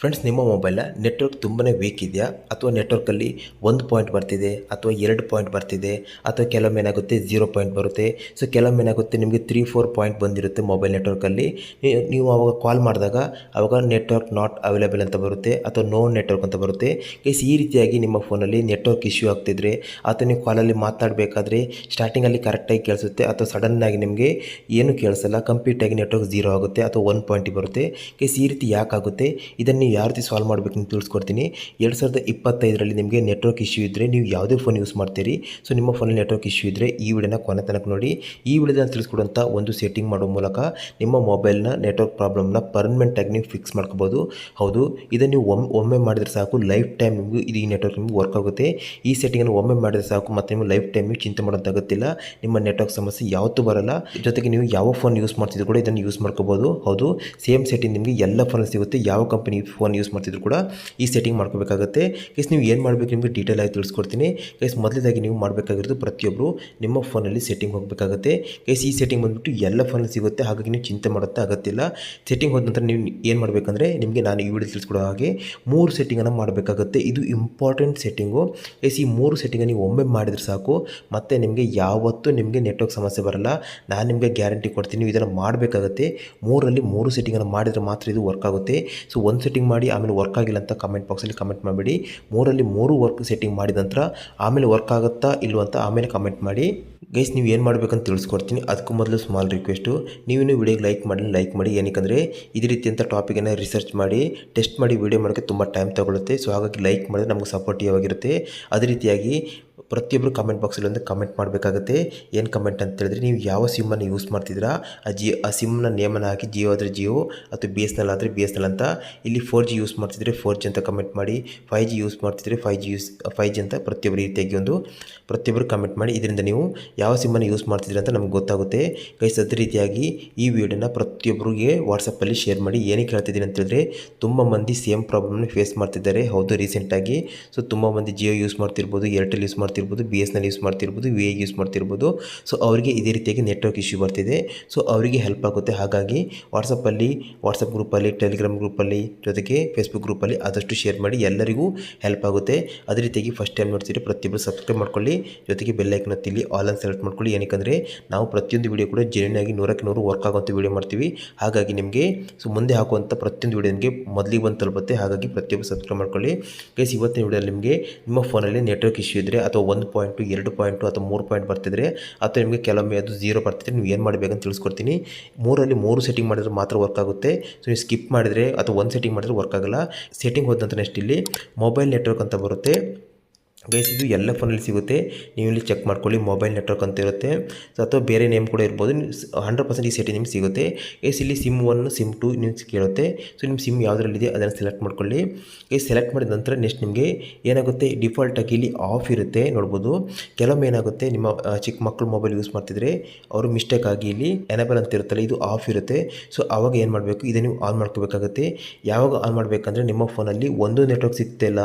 Friends ನಿಮ್ಮ ಮೊಬೈಲ್ನ network ತುಂಬನೇ ವೀಕ್ ಇದೆಯಾ? ಅಥವಾ ನೆಟ್ವರ್ಕಲ್ಲಿ ಒಂದು ಪಾಯಿಂಟ್ ಬರ್ತಿದೆ, ಅಥವಾ ಎರಡು ಪಾಯಿಂಟ್ ಬರ್ತಿದೆ, ಅಥವಾ ಕೆಲವೊಮ್ಮೆ ಏನಾಗುತ್ತೆ ಜೀರೋ ಪಾಯಿಂಟ್ ಬರುತ್ತೆ. ಸೊ ಕೆಲವೊಮ್ಮೆ ಏನಾಗುತ್ತೆ, ನಿಮಗೆ ತ್ರೀ ಫೋರ್ ಪಾಯಿಂಟ್ ಬಂದಿರುತ್ತೆ ಮೊಬೈಲ್ ನೆಟ್ವರ್ಕಲ್ಲಿ ನೀವು ಅವಾಗ ಕಾಲ್ ಮಾಡಿದಾಗ ಅವಾಗ ನೆಟ್ವರ್ಕ್ ನಾಟ್ ಅವೈಲೇಬಲ್ ಅಂತ ಬರುತ್ತೆ, ಅಥವಾ ನೋ ನೆಟ್ವರ್ಕ್ ಅಂತ ಬರುತ್ತೆ. ಕೇಸ್ ಈ ರೀತಿಯಾಗಿ ನಿಮ್ಮ ಫೋನಲ್ಲಿ ನೆಟ್ವರ್ಕ್ ಇಶ್ಯೂ ಆಗ್ತಿದ್ರೆ ಅಥವಾ ನೀವು ಕಾಲಲ್ಲಿ ಮಾತಾಡಬೇಕಾದ್ರೆ ಸ್ಟಾರ್ಟಿಂಗಲ್ಲಿ ಕರೆಕ್ಟಾಗಿ ಕೇಳಿಸುತ್ತೆ, ಅಥವಾ ಸಡನ್ನಾಗಿ ನಿಮಗೆ ಏನು ಕೇಳಿಸಲ್ಲ ಕಂಪ್ಲೀಟಾಗಿ ನೆಟ್ವರ್ಕ್ ಜೀರೋ ಆಗುತ್ತೆ, ಅಥವಾ ಒನ್ ಪಾಯಿಂಟಿಗೆ ಬರುತ್ತೆ. ಕೇಸ್ ಈ ರೀತಿ ಯಾಕಾಗುತ್ತೆ? ಇದನ್ನು ನೀವು ಯಾವ ರೀತಿ ಸಾಲ್ವ್ ಮಾಡಬೇಕು ಅಂತ ತಿಳಿಸ್ಕೊಡ್ತೀನಿ. ಎರಡು ಸಾವಿರದ ಇಪ್ಪತ್ತೈದರಲ್ಲಿ ನಿಮಗೆ ನೆಟ್ವರ್ಕ್ ಇಶ್ಯೂ ಇದ್ದರೆ ನೀವು ಯಾವುದೇ ಫೋನ್ ಯೂಸ್ ಮಾಡ್ತೀರಿ. ಸೊ ನಿಮ್ಮ ಫೋನಲ್ಲಿ ನೆಟ್ವರ್ಕ್ ಇಶ್ಯೂ ಇದ್ದರೆ ಈ ವಿಡಿಯೋನ ಕೊನೆ ತನಕ ನೋಡಿ. ಈ ವಿಡಿಯೋದಲ್ಲಿ ತಿಳಿಸ್ಕೊಡುವಂಥ ಒಂದು ಸೆಟ್ಟಿಂಗ್ ಮಾಡೋ ಮೂಲಕ ನಿಮ್ಮ ಮೊಬೈಲ್ನ ನೆಟ್ವರ್ಕ್ ಪ್ರಾಬ್ಲಮ್ನ ಪರ್ಮನೆಂಟಾಗಿ ನೀವು ಫಿಕ್ಸ್ ಮಾಡ್ಕೋಬೋದು. ಹೌದು, ಇದನ್ನು ನೀವು ಒಮ್ಮೆ ಒಮ್ಮೆ ಮಾಡಿದರೆ ಸಾಕು ಲೈಫ್ ಟೈಮ್ ನಿಮಗೂ ಇದು ಈ ನೆಟ್ವರ್ಕ್ ನಿಮಗೆ ವರ್ಕ್ ಆಗುತ್ತೆ. ಈ ಸೆಟ್ಟಿಂಗನ್ನು ಒಮ್ಮೆ ಮಾಡಿದರೆ ಸಾಕು, ಮತ್ತು ನಿಮ್ಮ ಲೈಫ್ ಟೈಮ್ ನೀವು ಚಿಂತೆ ಮಾಡೋದಾಗುತ್ತಿಲ್ಲ ನಿಮ್ಮ ನೆಟ್ವರ್ಕ್ ಸಮಸ್ಯೆ ಯಾವತ್ತೂ ಬರಲ್ಲ. ಜೊತೆಗೆ ನೀವು ಯಾವ ಫೋನ್ ಯೂಸ್ ಮಾಡ್ತಿದ್ರು ಕೂಡ ಇದನ್ನು ಯೂಸ್ ಮಾಡ್ಕೋಬೋದು. ಹೌದು ಸೇಮ್ ಸೆಟ್ಟಿಂಗ್ ನಿಮಗೆ ಎಲ್ಲ ಫೋನ್ ಸಿಗುತ್ತೆ. ಯಾವ ಕಂಪನಿ ಫೋನ್ ಯೂಸ್ ಮಾಡ್ತಿದ್ರು ಕೂಡ ಈ ಸೆಟ್ಟಿಂಗ್ ಮಾಡ್ಕೋಬೇಕಾಗುತ್ತೆ. ಕೇಸ್ ನೀವು ಏನು ಮಾಡಬೇಕು ನಿಮಗೆ ಡೀಟೇಲ್ ಆಗಿ ತಿಳಿಸ್ಕೊಡ್ತೀನಿ. ಕೇಸ್ ಮೊದಲೇದಾಗಿ ನೀವು ಮಾಡಬೇಕಾಗಿರೋದು ಪ್ರತಿಯೊಬ್ಬರು ನಿಮ್ಮ ಫೋನಲ್ಲಿ ಸೆಟ್ಟಿಂಗ್ ಹೋಗಬೇಕಾಗುತ್ತೆ. ಕೇಸ್ ಈ ಸೆಟ್ಟಿಂಗ್ ಬಂದುಬಿಟ್ಟು ಎಲ್ಲ ಫೋನಲ್ಲಿ ಸಿಗುತ್ತೆ. ಹಾಗಾಗಿ ನೀವು ಚಿಂತೆ ಮಾಡುತ್ತೆ ಆಗತ್ತಿಲ್ಲ ಸೆಟ್ಟಿಂಗ್ ಹೋದ ನಂತರ ನೀವು ಏನು ಮಾಡಬೇಕಂದ್ರೆ ನಿಮಗೆ ನಾನು ಈ ವಿಡಿಯೋ ತಿಳಿಸ್ಕೊಡೋ ಹಾಗೆ ಮೂರು ಸೆಟ್ಟಿಂಗನ್ನು ಮಾಡಬೇಕಾಗುತ್ತೆ. ಇದು ಇಂಪಾರ್ಟೆಂಟ್ ಸೆಟ್ಟಿಂಗು ಕೇಸ್ ಈ ಮೂರು ಸೆಟ್ಟಿಂಗನ್ನು ನೀವು ಒಮ್ಮೆ ಮಾಡಿದರೆ ಸಾಕು. ಮತ್ತು ನಿಮಗೆ ಯಾವತ್ತೂ ನಿಮಗೆ ನೆಟ್ವರ್ಕ್ ಸಮಸ್ಯೆ ಬರಲ್ಲ. ನಾನು ನಿಮಗೆ ಗ್ಯಾರಂಟಿ ಕೊಡ್ತೀನಿ. ನೀವು ಇದನ್ನು ಮಾಡಬೇಕಾಗುತ್ತೆ. ಮೂರಲ್ಲಿ ಮೂರು ಸೆಟ್ಟಿಂಗನ್ನು ಮಾಡಿದರೆ ಮಾತ್ರ ಇದು ವರ್ಕ್ ಆಗುತ್ತೆ. ಸೊ ಒಂದು ಸೆಟ್ಟಿಂಗ್ ಮಾಡಿ ಆಮೇಲೆ ವರ್ಕ್ ಆಗಿಲ್ಲ ಅಂತ ಕಮೆಂಟ್ ಬಾಕ್ಸಲ್ಲಿ ಕಮೆಂಟ್ ಮಾಡಿಬಿಡಿ. ಮೂರಲ್ಲಿ ಮೂರು ವರ್ಕ್ ಸೆಟ್ಟಿಂಗ್ ಮಾಡಿದ ನಂತರ ಆಮೇಲೆ ವರ್ಕ್ ಆಗುತ್ತಾ ಇಲ್ವ ಅಂತ ಆಮೇಲೆ ಕಮೆಂಟ್ ಮಾಡಿ. ಗೈಸ್ ನೀವು ಏನು ಮಾಡಬೇಕಂತ ತಿಳಿಸ್ಕೊಡ್ತೀನಿ. ಅದಕ್ಕೂ ಮೊದಲು ಸ್ಮಾಲ್ ರಿಕ್ವೆಸ್ಟು ನೀವೇನು ವಿಡಿಯೋಗೆ ಲೈಕ್ ಮಾಡಿ ಲೈಕ್ ಮಾಡಿ. ಏನಕ್ಕೆ ಇದೇ ರೀತಿಯಂಥ ಟಾಪಿಕನ್ನು ರಿಸರ್ಚ್ ಮಾಡಿ ಟೆಸ್ಟ್ ಮಾಡಿ ವಿಡಿಯೋ ಮಾಡೋಕ್ಕೆ ತುಂಬ ಟೈಮ್ ತೊಗೊಳುತ್ತೆ. ಸೊ ಹಾಗಾಗಿ ಲೈಕ್ ಮಾಡಿದ್ರೆ ನಮಗೆ ಸಪೋರ್ಟಿವ್ ಆಗಿರುತ್ತೆ. ಅದೇ ರೀತಿಯಾಗಿ ಪ್ರತಿಯೊಬ್ಬರು ಕಮೆಂಟ್ ಬಾಕ್ಸಲ್ಲಿ ಒಂದು ಕಮೆಂಟ್ ಮಾಡಬೇಕಾಗುತ್ತೆ. ಏನು ಕಮೆಂಟ್ ಅಂತ ಹೇಳಿದ್ರೆ, ನೀವು ಯಾವ ಸಿಮ್ಮನ್ನು ಯೂಸ್ ಮಾಡ್ತಿದ್ದೀರಾ, ಆ ಜಿ, ಆ ಸಿಮ್ನ ನೇಮನ್ನು ಹಾಕಿ, ಜಿಯೋ ಆದರೆ ಜಿಯೋ, ಅಥವಾ ಬಿ ಎಸ್ ಎಲ್ ಆದರೆ ಬಿ ಎಸ್ ಎಲ್ ಅಂತ. ಇಲ್ಲಿ ಫೋರ್ ಜಿ ಯೂಸ್ ಮಾಡ್ತಿದ್ರೆ ಫೋರ್ ಜಿ ಅಂತ ಕಮೆಂಟ್ ಮಾಡಿ ಫೈ ಜಿ ಯೂಸ್ ಮಾಡ್ತಿದ್ರೆ five G use five G ಅಂತ ಪ್ರತಿಯೊಬ್ಬರು ರೀತಿಯಾಗಿ ಒಂದು ಪ್ರತಿಯೊಬ್ಬರು ಕಮೆಂಟ್ ಮಾಡಿ. ಇದರಿಂದ ನೀವು ಯಾವ ಸಿಮ್ಮನ್ನು ಯೂಸ್ ಮಾಡ್ತಿದ್ರಿ ಅಂತ ನಮ್ಗೆ ಗೊತ್ತಾಗುತ್ತೆ. ಗೈಸ್, ಅದೇ ರೀತಿಯಾಗಿ ಈ ವಿಡಿಯೋನ ಪ್ರತಿಯೊಬ್ಬರಿಗೆ ವಾಟ್ಸಪ್ಪಲ್ಲಿ ಶೇರ್ ಮಾಡಿ ಏನಕ್ಕೆ ಹೇಳ್ತಿದ್ದೀನಿ ಅಂತ ಹೇಳಿದ್ರೆ ತುಂಬ ಮಂದಿ ಸೇಮ್ ಪ್ರಾಬ್ಲಮ್ನ ಫೇಸ್ ಮಾಡ್ತಿದ್ದಾರೆ. ಹೌದು ರೀಸೆಂಟಾಗಿ ಸೊ ತುಂಬ ಮಂದಿ ಜಿಯೋ ಯೂಸ್ ಮಾಡ್ತಿರ್ಬೋದು ಏರ್ಟೆಲ್ ಯೂಸ್ ಮಾಡ್ತಿರ್ಬೋದು ಬಿ ಎಸ್ ಯೂಸ್ ಮಾಡ್ತಿರ್ಬೋದು ವಿ ಯೂಸ್ ಮಾಡ್ತಿರ್ಬೋದು. ಸೊ ಅವರಿಗೆ ಇದೇ ರೀತಿಯಾಗಿ ನೆಟ್ವರ್ಕ್ ಇಶ್ಯೂ ಬರ್ತಿದೆ. ಸೊ ಅವರಿಗೆ ಹೆಲ್ಪ್ ಆಗುತ್ತೆ. ಹಾಗಾಗಿ ವಾಟ್ಸಪ್ಪಲ್ಲಿ ವಾಟ್ಸಪ್ ಗ್ರೂಪಲ್ಲಿ ಟೆಲಿಗ್ರಾಮ್ ಗ್ರೂಪಲ್ಲಿ ಜೊತೆಗೆ ಫೇಸ್ಬುಕ್ ಗ್ರೂಪಲ್ಲಿ ಆದಷ್ಟು ಶೇರ್ ಮಾಡಿ ಎಲ್ಲರಿಗೂ ಹೆಲ್ಪ್ ಆಗುತ್ತೆ. ಅದೇ ರೀತಿಯಾಗಿ ಫಸ್ಟ್ ಟೈಮ್ ನೋಡ್ತೀರಿ ಪ್ರತಿಯೊಬ್ಬರು ಸಬ್ಸ್ಕ್ರೈಬ್ ಮಾಡ್ಕೊಳ್ಳಿ. ಜೊತೆಗೆ ಬೆಲ್ಲೈಕನ್ ತಿಳಿ ಆಲ್ ಅನ್ ಸೆಲೆಕ್ಟ್ ಮಾಡ್ಕೊಳ್ಳಿ. ಏನಕ್ಕೆ ನಾವು ಪ್ರತಿಯೊಂದು ವೀಡಿಯೋ ಕೂಡ ಆಗಿ ನೂರಕ್ಕೆ ನೂರು ವರ್ಕ್ ಆಗುವಂಥ ವಿಡಿಯೋ ಮಾಡ್ತೀವಿ. ಹಾಗಾಗಿ ನಿಮಗೆ ಸೊ ಮುಂದೆ ಹಾಕುವಂಥ ಪ್ರತಿಯೊಂದು ವೀಡಿಯೋ ನಿಮಗೆ ಮೊದಲಿಗೆ ಬಂದು ತಲುಪುತ್ತೆ. ಹಾಗಾಗಿ ಪ್ರತಿಯೊಬ್ಬರು ಸಬ್ಸ್ಕ್ರೈಬ್ ಮಾಡ್ಕೊಳ್ಳಿ. ಗೈಸ್ ಇವತ್ತಿನ ವಿಡಿಯೋದಲ್ಲಿ ನಿಮಗೆ ನಿಮ್ಮ ಫೋನಲ್ಲಿ ನೆಟ್ವರ್ಕ್ ಇಶ್ಯೂ ಇದ್ದರೆ ಅಥವಾ ಒಂದು ಪಾಯಿಂಟು ಎರಡು ಪಾಯಿಂಟು ಅಥವಾ ಮೂರು ಪಾಯಿಂಟ್ ಬರ್ತಿದ್ರೆ ಅಥವಾ ನಿಮಗೆ ಕೆಲವೊಮ್ಮೆ ಅದು ಜೀರೋ ಬರ್ತಿದ್ರೆ ನೀವು ಏನು ಮಾಡಬೇಕಂತ ತಿಳಿಸ್ಕೊಡ್ತೀನಿ. ಮೂರಲ್ಲಿ ಮೂರು ಸೆಟ್ಟಿಂಗ್ ಮಾಡಿದ್ರೆ ಮಾತ್ರ ವರ್ಕ್ ಆಗುತ್ತೆ. ಸೊ ನೀವು ಸ್ಕಿಪ್ ಮಾಡಿದರೆ ಅಥವಾ ಒಂದು ಸೆಟ್ಟಿಂಗ್ ಮಾಡಿದ್ರೆ ವರ್ಕ್ ಆಗಲ್ಲ. ಸೆಟ್ಟಿಂಗ್ ಹೋದಂತ ನೆಕ್ಸ್ಟ್ ಇಲ್ಲಿ ಮೊಬೈಲ್ ನೆಟ್ವರ್ಕ್ ಅಂತ ಬರುತ್ತೆ. ಗೈಸ್, ಇದು ಎಲ್ಲ ಫೋನಲ್ಲಿ ಸಿಗುತ್ತೆ. ನೀವು ಇಲ್ಲಿ ಚೆಕ್ ಮಾಡ್ಕೊಳ್ಳಿ, ಮೊಬೈಲ್ ನೆಟ್ವರ್ಕ್ ಅಂತ ಇರುತ್ತೆ. ಅಥವಾ ಬೇರೆ ನೇಮ್ ಕೂಡ ಇರ್ಬೋದು. ಹಂಡ್ರೆಡ್ ಪರ್ಸೆಂಟ್ ಈ ಸೆಟ್ಟಿಂಗ್ ನಿಮ್ಗೆ ಸಿಗುತ್ತೆ. ಗೈಸ್, ಇಲ್ಲಿ ಸಿಮ್ ಒನ್ ಸಿಮ್ ಟು ನಿಮ್ಗೆ ಕೇಳುತ್ತೆ ಸೊ ನಿಮ್ಮ ಸಿಮ್ ಯಾವುದರಲ್ಲಿದೆ ಅದನ್ನು ಸೆಲೆಕ್ಟ್ ಮಾಡ್ಕೊಳ್ಳಿ. ಗೈಸ್ ಸೆಲೆಕ್ಟ್ ಮಾಡಿದ ನಂತರ ನೆಕ್ಸ್ಟ್ ನಿಮಗೆ ಏನಾಗುತ್ತೆ? ಡಿಫಾಲ್ಟಾಗಿ ಇಲ್ಲಿ ಆಫ್ ಇರುತ್ತೆ, ನೋಡ್ಬೋದು. ಕೆಲವೊಮ್ಮೆ ಏನಾಗುತ್ತೆ? ನಿಮ್ಮ ಚಿಕ್ಕ ಮಕ್ಕಳು ಮೊಬೈಲ್ ಯೂಸ್ ಮಾಡ್ತಿದ್ರೆ ಅವರು ಮಿಸ್ಟೇಕ್ ಆಗಿ ಇಲ್ಲಿ ಎನೇಬಲ್ ಅಂತ ಇರುತ್ತಲ್ಲ, ಇದು ಆಫ್ ಇರುತ್ತೆ. ಸೊ ಆವಾಗ ಏನು ಮಾಡಬೇಕು? ಇದನ್ನು ನೀವು ಆನ್ ಮಾಡ್ಕೋಬೇಕಾಗುತ್ತೆ. ಯಾವಾಗ ಆನ್ ಮಾಡಬೇಕಂದ್ರೆ ನಿಮ್ಮ ಫೋನಲ್ಲಿ ಒಂದು ನೆಟ್ವರ್ಕ್ ಸಿಗ್ತಿಲ್ಲ.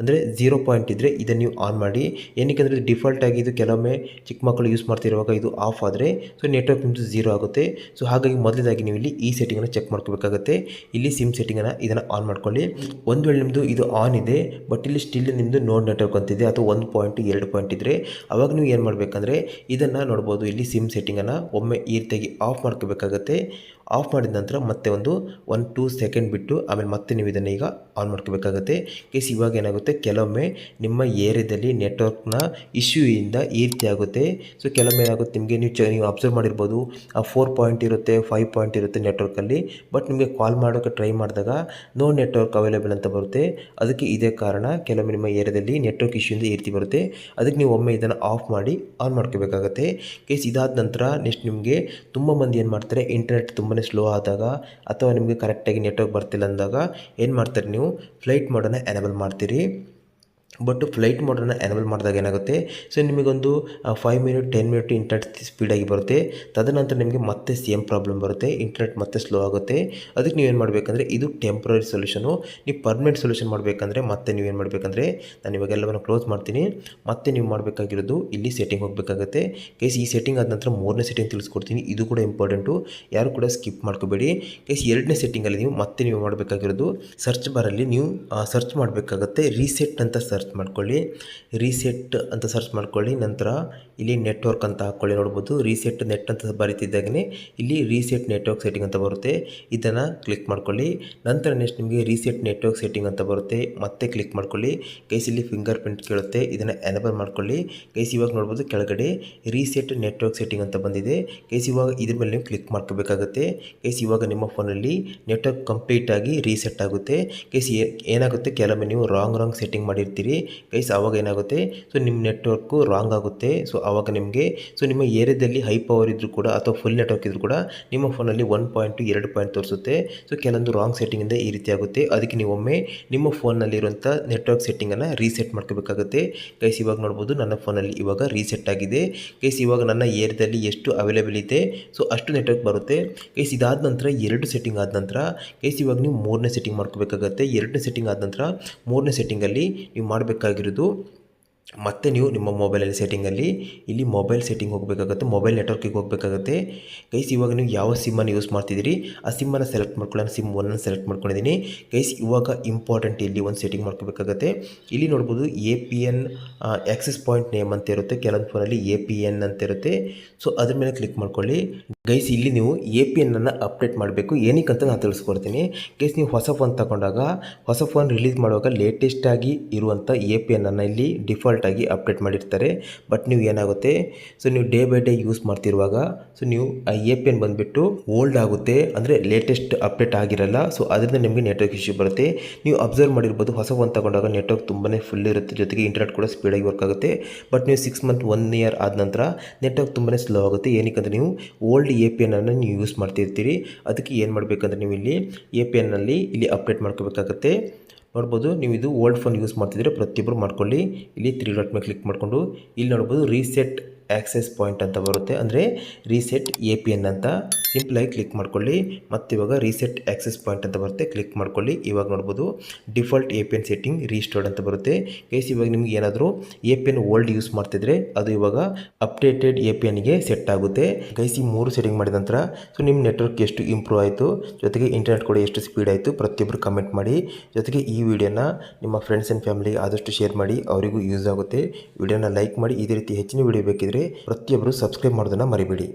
ಅಂದರೆ ಜೀರೋ ಪಾಯಿಂಟ್ ಇದ್ದರೆ ಇದನ್ನು ನೀವು ಆನ್ ಮಾಡಿ. ಏನಕ್ಕೆ ಅಂದರೆ ಡಿಫಾಲ್ಟ್ ಆಗಿ ಇದು ಕೆಲವೊಮ್ಮೆ ಚಿಕ್ಕ ಮಕ್ಕಳು ಯೂಸ್ ಮಾಡ್ತಿರುವಾಗ ಇದು ಆಫ್ ಆದರೆ ಸೊ ನೆಟ್ವರ್ಕ್ ನಿಮ್ಮದು ಝೀರೋ ಆಗುತ್ತೆ. ಸೊ ಹಾಗಾಗಿ ಮೊದಲದಾಗಿ ನೀವು ಇಲ್ಲಿ ಈ ಸೆಟ್ಟಿಂಗನ್ನು ಚೆಕ್ ಮಾಡ್ಕೋಬೇಕಾಗುತ್ತೆ. ಇಲ್ಲಿ ಸಿಮ್ ಸೆಟ್ಟಿಂಗನ್ನು ಇದನ್ನು ಆನ್ ಮಾಡ್ಕೊಳ್ಳಿ. ಒಂದು ವೇಳೆ ನಿಮ್ಮದು ಇದು ಆನ್ ಇದೆ ಬಟ್ ಇಲ್ಲಿ ಸ್ಟಿಲ್ ನಿಮ್ಮದು ನೋಡ್ ನೆಟ್ವರ್ಕ್ ಅಂತಿದೆ ಅಥವಾ ಒಂದು ಪಾಯಿಂಟ್ ಎರಡು ಪಾಯಿಂಟ್ ಇದ್ದರೆ ಅವಾಗ ನೀವು ಏನು ಮಾಡಬೇಕಂದ್ರೆ, ಇದನ್ನು ನೋಡ್ಬೋದು. ಇಲ್ಲಿ ಸಿಮ್ ಸೆಟ್ಟಿಂಗನ್ನು ಒಮ್ಮೆ ಈ ರೀತಿಯಾಗಿ ಆಫ್ ಮಾಡ್ಕೋಬೇಕಾಗತ್ತೆ. ಆಫ್ ಮಾಡಿದ ನಂತರ ಮತ್ತೆ ಒಂದು ಒನ್ ಟೂ ಸೆಕೆಂಡ್ ಬಿಟ್ಟು ಆಮೇಲೆ ಮತ್ತೆ ನೀವು ಇದನ್ನು ಈಗ ಆನ್ ಮಾಡ್ಕೋಬೇಕಾಗುತ್ತೆ. ಕೇಸ್ ಇವಾಗ ಏನಾಗುತ್ತೆ? ಕೆಲವೊಮ್ಮೆ ನಿಮ್ಮ ಏರಿಯಾದಲ್ಲಿ ನೆಟ್ವರ್ಕ್ನ ಇಶ್ಯೂಯಿಂದ ಈ ರೀತಿ ಆಗುತ್ತೆ. ಸೊ ಕೆಲವೊಮ್ಮೆ ಏನಾಗುತ್ತೆ? ನಿಮಗೆ ನೀವು ಚ, ನೀವು ಅಬ್ಸರ್ವ್ ಮಾಡಿರ್ಬೋದು. ಆ ಫೋರ್ ಪಾಯಿಂಟ್ ಇರುತ್ತೆ ಫೈವ್ ಪಾಯಿಂಟ್ ಇರುತ್ತೆ ನೆಟ್ವರ್ಕಲ್ಲಿ ಬಟ್ ನಿಮಗೆ ಕಾಲ್ ಮಾಡೋಕ್ಕೆ ಟ್ರೈ ಮಾಡಿದಾಗ ನೋ ನೆಟ್ವರ್ಕ್ ಅವೈಲೇಬಲ್ ಅಂತ ಬರುತ್ತೆ. ಅದಕ್ಕೆ ಇದೇ ಕಾರಣ ಕೆಲವೊಮ್ಮೆ ನಿಮ್ಮ ಏರಿಯಾದಲ್ಲಿ ನೆಟ್ವರ್ಕ್ ಇಶ್ಯೂಯಿಂದ ಈ ರೀತಿ ಬರುತ್ತೆ. ಅದಕ್ಕೆ ನೀವು ಒಮ್ಮೆ ಇದನ್ನು ಆಫ್ ಮಾಡಿ ಆನ್ ಮಾಡ್ಕೋಬೇಕಾಗತ್ತೆ. ಕೇಸ್ ಇದಾದ ನಂತರ ನೆಕ್ಸ್ಟ್ ನಿಮಗೆ ತುಂಬ ಮಂದಿ ಏನು ಮಾಡ್ತಾರೆ? ಇಂಟರ್ನೆಟ್ ತುಂಬಾ ಸ್ಲೋ ಆದಾಗ ಅಥವಾ ನಿಮಗೆ ಕರೆಕ್ಟಾಗಿ ನೆಟ್ವರ್ಕ್ ಬರ್ತಿಲ್ಲ ಅಂದಾಗ ಏನು ಮಾಡ್ತೀರಿ ನೀವು? ಫ್ಲೈಟ್ ಮೋಡನ್ನು ಎನೇಬಲ್ ಮಾಡ್ತೀರಿ. ಬಟ್ ಫ್ಲೈಟ್ ಮೋಡನ್ನು ಎನೇಬಲ್ ಮಾಡಿದಾಗ ಏನಾಗುತ್ತೆ? ಸೊ ನಿಮಗೊಂದು five minute ten minute internet ಸ್ಪೀಡಾಗಿ ಬರುತ್ತೆ. ತದನಂತರ ನಿಮಗೆ ಮತ್ತೆ ಸೇಮ್ ಪ್ರಾಬ್ಲಮ್ ಬರುತ್ತೆ. ಇಂಟರ್ನೆಟ್ ಮತ್ತೆ ಸ್ಲೋ ಆಗುತ್ತೆ. ಅದಕ್ಕೆ ನೀವೇನು ಮಾಡಬೇಕಂದ್ರೆ, ಇದು ಟೆಂಪ್ರರಿ ಸೊಲ್ಯೂಷನು ನೀವು ಪರ್ಮನೆಂಟ್ ಸೊಲ್ಯೂಷನ್ ಮಾಡಬೇಕಂದ್ರೆ ಮತ್ತೆ ನೀವೇನು ಮಾಡಬೇಕಂದ್ರೆ, ನಾನು ಇವಾಗೆಲ್ಲವನ್ನು ಕ್ಲೋಸ್ ಮಾಡ್ತೀನಿ. ಮತ್ತೆ ನೀವು ಮಾಡಬೇಕಾಗಿರೋದು ಇಲ್ಲಿ ಸೆಟ್ಟಿಂಗ್ ಹೋಗಬೇಕಾಗುತ್ತೆ. ಕೇಸ್ ಈ ಸೆಟ್ಟಿಂಗ್ ಆದ ನಂತರ ಮೂರನೇ ಸೆಟ್ಟಿಂಗ್ ತಿಳಿಸ್ಕೊಡ್ತೀನಿ. ಇದು ಕೂಡ ಇಂಪಾರ್ಟೆಂಟು ಯಾರು ಕೂಡ ಸ್ಕಿಪ್ ಮಾಡ್ಕೋಬೇಡಿ. ಕೇಸ್ ಎರಡನೇ ಸೆಟ್ಟಿಂಗಲ್ಲಿ ನೀವು ಮತ್ತೆ ನೀವು ಮಾಡಬೇಕಾಗಿರೋದು ಸರ್ಚ್ ಬಾರಲ್ಲಿ ನೀವು ಸರ್ಚ್ ಮಾಡಬೇಕಾಗುತ್ತೆ. ರೀಸೆಟ್ ಅಂತ ಸರ್ಚ್ ಮಾಡ್ಕೊಳ್ಳಿ. ರೀಸೆಟ್ ಅಂತ ಸರ್ಚ್ ಮಾಡ್ಕೊಳ್ಳಿ. ನಂತರ ಇಲ್ಲಿ ನೆಟ್ವರ್ಕ್ ಅಂತ ಹಾಕ್ಕೊಳ್ಳಿ ನೋಡ್ಬೋದು. ರೀಸೆಟ್ ನೆಟ್ ಅಂತ ಬರೀತಿದ್ದಾಗೇ ಇಲ್ಲಿ ರೀಸೆಟ್ ನೆಟ್ವರ್ಕ್ ಸೆಟ್ಟಿಂಗ್ ಅಂತ ಬರುತ್ತೆ. ಇದನ್ನು ಕ್ಲಿಕ್ ಮಾಡ್ಕೊಳ್ಳಿ. ನಂತರ ನೆಕ್ಸ್ಟ್ ನಿಮಗೆ ರೀಸೆಟ್ ನೆಟ್ವರ್ಕ್ ಸೆಟ್ಟಿಂಗ್ ಅಂತ ಬರುತ್ತೆ. ಮತ್ತೆ ಕ್ಲಿಕ್ ಮಾಡ್ಕೊಳ್ಳಿ. ಕೈಸ್ ಇಲ್ಲಿ ಫಿಂಗರ್ ಪ್ರಿಂಟ್ ಕೇಳುತ್ತೆ. ಇದನ್ನು ಎನೇಬಲ್ ಮಾಡ್ಕೊಳ್ಳಿ. ಕೈಸ್ ಇವಾಗ ನೋಡ್ಬೋದು ಕೆಳಗಡೆ ರೀಸೆಟ್ ನೆಟ್ವರ್ಕ್ ಸೆಟ್ಟಿಂಗ್ ಅಂತ ಬಂದಿದೆ. ಕೈಸ್ ಇವಾಗ ಇದ್ರ ಮೇಲೆ ನೀವು ಕ್ಲಿಕ್ ಮಾಡ್ಕೋಬೇಕಾಗುತ್ತೆ. ಕೈಸ್ ಇವಾಗ ನಿಮ್ಮ ಫೋನಲ್ಲಿ ನೆಟ್ವರ್ಕ್ ಕಂಪ್ಲೀಟಾಗಿ ರೀಸೆಟ್ ಆಗುತ್ತೆ. ಕೇಸ್ ಏನಾಗುತ್ತೆ? ಕೆಲವೊಮ್ಮೆ ನೀವು ರಾಂಗ್ ರಾಂಗ್ ಸೆಟ್ಟಿಂಗ್ ಮಾಡಿರ್ತೀರಿ. ಕೈಸ್ ಆವಾಗ ಏನಾಗುತ್ತೆ? ಸೊ ನಿಮ್ಮ ನೆಟ್ವರ್ಕು ರಾಂಗ್ ಆಗುತ್ತೆ. ಸೊ ಆವಾಗ ನಿಮಗೆ ಸೊ ನಿಮ್ಮ ಏರಿಯಾದಲ್ಲಿ ಹೈ ಪವರ್ ಇದ್ದರೂ ಕೂಡ ಅಥವಾ ಫುಲ್ ನೆಟ್ವರ್ಕ್ ಇದ್ದರೂ ಕೂಡ ನಿಮ್ಮ ಫೋನಲ್ಲಿ ಒನ್ ಪಾಯಿಂಟು ಎರಡು ಪಾಯಿಂಟ್ ತೋರಿಸುತ್ತೆ. ಸೊ ಕೆಲವೊಂದು ರಾಂಗ್ ಸೆಟ್ಟಿಂಗಿಂದ ಈ ರೀತಿ ಆಗುತ್ತೆ. ಅದಕ್ಕೆ ನೀವು ಒಮ್ಮೆ ನಿಮ್ಮ ಫೋನ್ನಲ್ಲಿರುವಂಥ ನೆಟ್ವರ್ಕ್ ಸೆಟ್ಟಿಂಗನ್ನು ರೀಸೆಟ್ ಮಾಡ್ಕೋಬೇಕಾಗುತ್ತೆ. ಗೈಸ್ ಇವಾಗ ನೋಡ್ಬೋದು, ನನ್ನ ಫೋನಲ್ಲಿ ಇವಾಗ ರೀಸೆಟ್ ಆಗಿದೆ. ಗೈಸ್ ಇವಾಗ ನನ್ನ ಏರಿಯಾದಲ್ಲಿ ಎಷ್ಟು ಅವೈಲೇಬಲ್ ಇದೆ? ಸೊ ಅಷ್ಟು ನೆಟ್ವರ್ಕ್ ಬರುತ್ತೆ. ಗೈಸ್ ಇದಾದ ನಂತರ ಎರಡು ಸೆಟ್ಟಿಂಗ್ ಆದ ನಂತರ ಗೈಸ್ ಇವಾಗ ನೀವು ಮೂರನೇ ಸೆಟ್ಟಿಂಗ್ ಮಾಡ್ಕೋಬೇಕಾಗತ್ತೆ. ಎರಡನೇ ಸೆಟ್ಟಿಂಗ್ ಆದ ನಂತರ ಮೂರನೇ ಸೆಟ್ಟಿಂಗಲ್ಲಿ ನೀವು ಮಾಡಬೇಕಾಗಿರೋದು ಮತ್ತೆ ನೀವು ನಿಮ್ಮ ಮೊಬೈಲಲ್ಲಿ ಸೆಟ್ಟಿಂಗಲ್ಲಿ ಇಲ್ಲಿ ಮೊಬೈಲ್ ಸೆಟ್ಟಿಂಗ್ ಹೋಗಬೇಕಾಗುತ್ತೆ ಮೊಬೈಲ್ ನೆಟ್ವರ್ಕಿಗೆ ಹೋಗಬೇಕಾಗುತ್ತೆ. ಗೈಸ್ ಇವಾಗ ನೀವು ಯಾವ ಸಿಮ್ಮನ್ನು ಯೂಸ್ ಮಾಡ್ತಿದ್ದೀರಿ, ಆ ಸಿಮ್ಮನ್ನು ಸೆಲೆಕ್ಟ್ ಮಾಡ್ಕೊಳ್ಳೋಣ ಸಿಮ್ ಒನ್ನನ್ನು ಸೆಲೆಕ್ಟ್ ಮಾಡ್ಕೊಂಡಿದ್ದೀನಿ. ಗೈಸ್ ಇವಾಗ ಇಂಪಾರ್ಟೆಂಟ್ ಇಲ್ಲಿ ಒಂದು ಸೆಟ್ಟಿಂಗ್ ಮಾಡ್ಕೋಬೇಕಾಗುತ್ತೆ. ಇಲ್ಲಿ ನೋಡ್ಬೋದು A P N access point name ಅಂತ ಇರುತ್ತೆ, ಕೆಲವೊಂದು ಫೋನಲ್ಲಿ ಎ ಪಿ ಎನ್ ಅಂತ ಇರುತ್ತೆ. ಸೊ ಅದ್ರ ಮೇಲೆ ಕ್ಲಿಕ್ ಮಾಡ್ಕೊಳ್ಳಿ. ಗೈಸ್, ಇಲ್ಲಿ ನೀವು ಎ ಪಿ ಎನ್ನನ್ನು ಅಪ್ಡೇಟ್ ಮಾಡಬೇಕು. ಏನಕ್ಕಂತ ನಾನು ತಿಳಿಸ್ಕೊಡ್ತೀನಿ. ಗೈಸ್, ನೀವು ಹೊಸ ಫೋನ್ ತಗೊಂಡಾಗ, ಹೊಸ ಫೋನ್ ರಿಲೀಸ್ ಮಾಡುವಾಗ ಲೇಟೆಸ್ಟಾಗಿ ಇರುವಂಥ ಎ ಪಿ ಎನ್ನನ್ನು ಇಲ್ಲಿ ಡಿಫಾಲ್ಟಾಗಿ ಅಪ್ಡೇಟ್ ಮಾಡಿರ್ತಾರೆ. ಬಟ್ ನೀವು ಏನಾಗುತ್ತೆ? ಸೊ ನೀವು ಡೇ ಬೈ ಡೇ ಯೂಸ್ ಮಾಡ್ತಿರುವಾಗ ಸೊ ನೀವು ಆ ಎ ಪಿ ಎನ್ ಬಂದುಬಿಟ್ಟು ಓಲ್ಡ್ ಆಗುತ್ತೆ. ಅಂದರೆ ಲೇಟೆಸ್ಟ್ ಅಪ್ಡೇಟ್ ಆಗಿರಲ್ಲ. ಸೊ ಅದರಿಂದ ನಿಮಗೆ ನೆಟ್ವರ್ಕ್ ಇಶ್ಯೂ ಬರುತ್ತೆ. ನೀವು ಅಬ್ಸರ್ವ್ ಮಾಡಿರ್ಬೋದು, ಹೊಸ ಫೋನ್ ತಗೊಂಡಾಗ ನೆಟ್ವರ್ಕ್ ತುಂಬಾ ಫುಲ್ ಇರುತ್ತೆ. ಜೊತೆಗೆ ಇಂಟರ್ನೆಟ್ ಕೂಡ ಸ್ಪೀಡಾಗಿ ವರ್ಕ್ ಆಗುತ್ತೆ. ಬಟ್ ನೀವು ಸಿಕ್ಸ್ ಮಂತ್ ಒನ್ ಇಯರ್ ಆದ ನಂತರ ನೆಟ್ವರ್ಕ್ ತುಂಬಾ ಸ್ಲೋ ಆಗುತ್ತೆ. ಏನಕ್ಕಂದ್ರೆ ನೀವು ಓಲ್ಡ್ ಎ ಪಿ ಎನ್ನನ್ನು ನೀವು ಯೂಸ್ ಮಾಡ್ತಿರ್ತೀರಿ. ಅದಕ್ಕೆ ಏನು ಮಾಡಬೇಕಂದ್ರೆ ನೀವು ಇಲ್ಲಿ ಎ ಪಿ ಎನ್ನಲ್ಲಿ ಇಲ್ಲಿ ಅಪ್ಡೇಟ್ ಮಾಡ್ಕೋಬೇಕಾಗತ್ತೆ. ನೋಡ್ಬೋದು, ನೀವು ಇದು ಓಲ್ಡ್ ಫೋನ್ ಯೂಸ್ ಮಾಡ್ತಿದ್ರೆ ಪ್ರತಿಯೊಬ್ಬರು ಮಾಡ್ಕೊಳ್ಳಿ. ಇಲ್ಲಿ ತ್ರೀ ಡಾಟ್ ಮೇಲೆ ಕ್ಲಿಕ್ ಮಾಡಿಕೊಂಡು. ಇಲ್ಲಿ ನೋಡ್ಬೋದು ರೀಸೆಟ್ ಆಕ್ಸೆಸ್ ಪಾಯಿಂಟ್ ಅಂತ ಬರುತ್ತೆ. ಅಂದರೆ ರೀಸೆಟ್ ಎ ಪಿ ಎನ್ ಅಂತ ಸಿಂಪ್ಲಾಗಿ ಕ್ಲಿಕ್ ಮಾಡ್ಕೊಳ್ಳಿ. ಮತ್ತು ಇವಾಗ ರೀಸೆಟ್ ಆಕ್ಸೆಸ್ ಪಾಯಿಂಟ್ ಅಂತ ಬರುತ್ತೆ ಕ್ಲಿಕ್ ಮಾಡ್ಕೊಳ್ಳಿ. ಇವಾಗ ನೋಡ್ಬೋದು default A P N setting restored ಅಂತ ಬರುತ್ತೆ. ಕೇಸ್ ಇವಾಗ ನಿಮ್ಗೆ ಏನಾದರೂ A P N old use ಮಾಡ್ತಿದ್ರೆ ಅದು ಇವಾಗ ಅಪ್ಡೇಟೆಡ್ ಎ ಪಿ ಎನ್ಗೆ ಸೆಟ್ ಆಗುತ್ತೆ. ಗೈಸಿ ಮೂರು ಸೆಟ್ಟಿಂಗ್ ಮಾಡಿದ ನಂತರ ಸೊ ನಿಮ್ಮ ನೆಟ್ವರ್ಕ್ ಎಷ್ಟು ಇಂಪ್ರೂವ್ ಆಯಿತು, ಜೊತೆಗೆ ಇಂಟರ್ನೆಟ್ ಕೂಡ ಎಷ್ಟು ಸ್ಪೀಡ್ ಆಯಿತು ಪ್ರತಿಯೊಬ್ಬರು ಕಮೆಂಟ್ ಮಾಡಿ. ಜೊತೆಗೆ ಈ ವಿಡಿಯೋನ ನಿಮ್ಮ ಫ್ರೆಂಡ್ಸ್ ಆ್ಯಂಡ್ ಫ್ಯಾಮಿಲಿಗೆ ಆದಷ್ಟು ಶೇರ್ ಮಾಡಿ, ಅವರಿಗೂ ಯೂಸ್ ಆಗುತ್ತೆ. ವಿಡಿಯೋನ ಲೈಕ್ ಮಾಡಿ, ಇದೇ ರೀತಿ ಹೆಚ್ಚಿನ ವಿಡಿಯೋ ಬೇಕಿದ್ರೆ ಪ್ರತಿಯೊಬ್ಬರು ಸಬ್ಸ್ಕ್ರೈಬ್ ಮಾಡೋದನ್ನು ಮರಿಬೇಡಿ.